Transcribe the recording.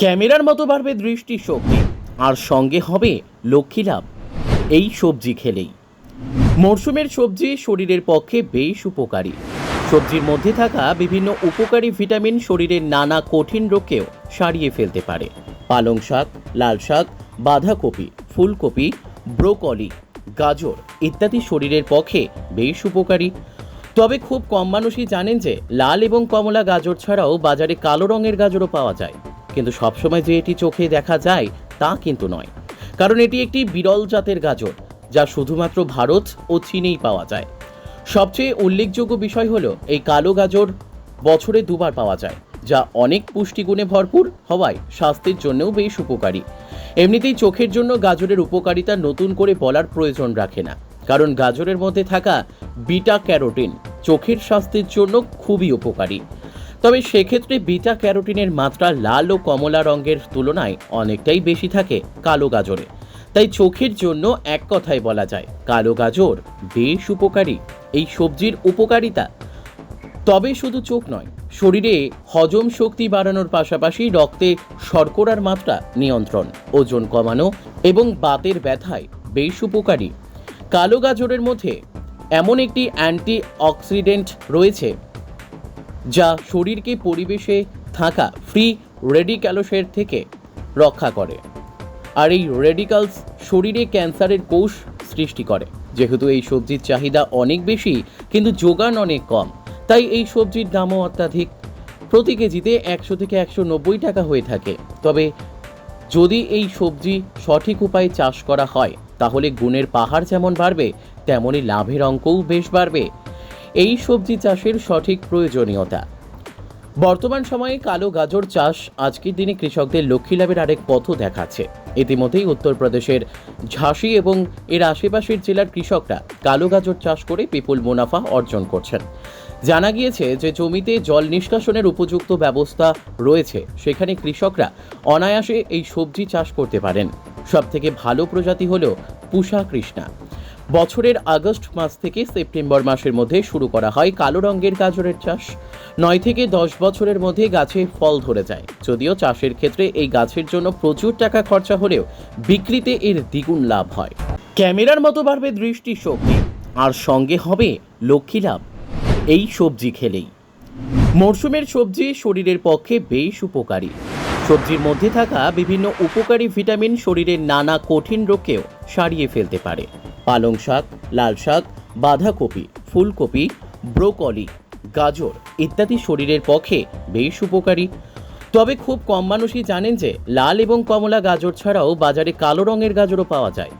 ক্যামেরার মতো বাড়বে দৃষ্টি শক্তি আর সঙ্গে হবে লক্ষ্মী লাভ। এই সবজি খেলেই। মরশুমের সবজি শরীরের পক্ষে বেশ উপকারী। সবজির মধ্যে থাকা বিভিন্ন উপকারী ভিটামিন শরীরের নানা কঠিন রোগকেও সারিয়ে ফেলতে পারে। পালং শাক, লাল শাক, বাঁধাকপি, ফুলকপি, ব্রোকলি, গাজর ইত্যাদি শরীরের পক্ষে বেশ উপকারী। তবে খুব কম মানুষই জানেন যে লাল এবং কমলা গাজর ছাড়াও বাজারে কালো রঙের গাজরও পাওয়া যায়। কিন্তু সবসময় যে এটি চোখে দেখা যায় তা কিন্তু নয়। কারণ এটি একটি বিরল জাতের গাজর, যা শুধুমাত্র ভারত ও চীনেই পাওয়া যায়। সবচেয়ে উল্লেখযোগ্য বিষয় হলো এই কালো গাজর বছরে দুবার পাওয়া যায়, যা অনেক পুষ্টিগুণে ভরপুর, হওয়ায় স্বাস্থ্যের জন্যও বেশ উপকারী। এমনিতেই চোখের জন্য গাজরের উপকারিতা নতুন করে বলার প্রয়োজন রাখে না, কারণ গাজরের মধ্যে থাকা বিটা ক্যারোটিন চোখের স্বাস্থ্যের জন্য খুবই উপকারী। তবে সেক্ষেত্রে বিটা ক্যারোটিনের মাত্রা লাল ও কমলা রঙের তুলনায় অনেকটাই বেশি থাকে কালো গাজরে। তাই চোখের জন্য এক কথায় বলা যায়, কালো গাজর বেশ উপকারী এই সবজির উপকারিতা। তবে শুধু চোখ নয়, শরীরে হজম শক্তি বাড়ানোর পাশাপাশি রক্তে শর্করার মাত্রা নিয়ন্ত্রণ, ওজন কমানো এবং বাতের ব্যথায় বেশ উপকারী। কালো গাজরের মধ্যে এমন একটি অ্যান্টি অক্সিডেন্ট রয়েছে যা শরীরকে পরিবেশে থাকা ফ্রি রেডিক্যালসের থেকে রক্ষা করে। আর এই রেডিকালস শরীরে ক্যান্সারের কোষ সৃষ্টি করে। যেহেতু এই সবজির চাহিদা অনেক বেশি, কিন্তু যোগান অনেক কম। তাই এই সবজির দামও অত্যাধিক। প্রতি কেজিতে একশো থেকে একশো নব্বই টাকা হয়ে থাকে। তবে যদি এই সবজি সঠিক উপায়ে চাষ করা হয়, তাহলে গুণের পাহাড় যেমন বাড়বে তেমনই লাভের অঙ্কও বেশ বাড়বে। এই সবজি চাষের সঠিক প্রয়োজনীয়তা। বর্তমান সময়ে কালো গাজর চাষ আজকের দিনে কৃষকদের লক্ষ্মী লাভের আরেক পথও দেখাচ্ছে। ইতিমধ্যেই উত্তরপ্রদেশের ঝাঁসি এবং এর আশেপাশের জেলার কৃষকরা কালো গাজর চাষ করে বিপুল মুনাফা অর্জন করছেন। জানা গিয়েছে যে জমিতে জল নিষ্কাশনের উপযুক্ত ব্যবস্থা রয়েছে, সেখানে কৃষকরা অনায়াসে এই সবজি চাষ করতে পারেন। সবথেকে ভালো প্রজাতি হল পুষা কৃষ্ণা। বছরের আগস্ট মাস থেকে সেপ্টেম্বর মাসের মধ্যে শুরু করা হয় কালো রঙের গাজরের চাষ। নয় থেকে দশ বছরের মধ্যে গাছে ফল ধরে যায়। যদিও চাষের ক্ষেত্রে এই গাছের জন্য প্রচুর টাকা খরচা হলেও বিক্রিতে এর দ্বিগুণ লাভ হয়। ক্যামেরার মতো বাড়বে দৃষ্টি শক্তি আর সঙ্গে হবে লক্ষ্মী লাভ। এই সবজি খেলেই। মরশুমের সবজি শরীরের পক্ষে বেশ উপকারী। সবজির মধ্যে থাকা বিভিন্ন উপকারী ভিটামিন শরীরের নানা কঠিন রোগকেও সারিয়ে ফেলতে পারে। পালং শাক, লাল শাক, বাঁধাকপি, ফুলকপি, ব্রোকলি, গাজর ইত্যাদি শরীরের পক্ষে বেশ উপকারী। তবে খুব কম মানুষই জানেন যে লাল এবং কমলা গাজর ছাড়াও বাজারে কালো রঙের গাজরও পাওয়া যায়।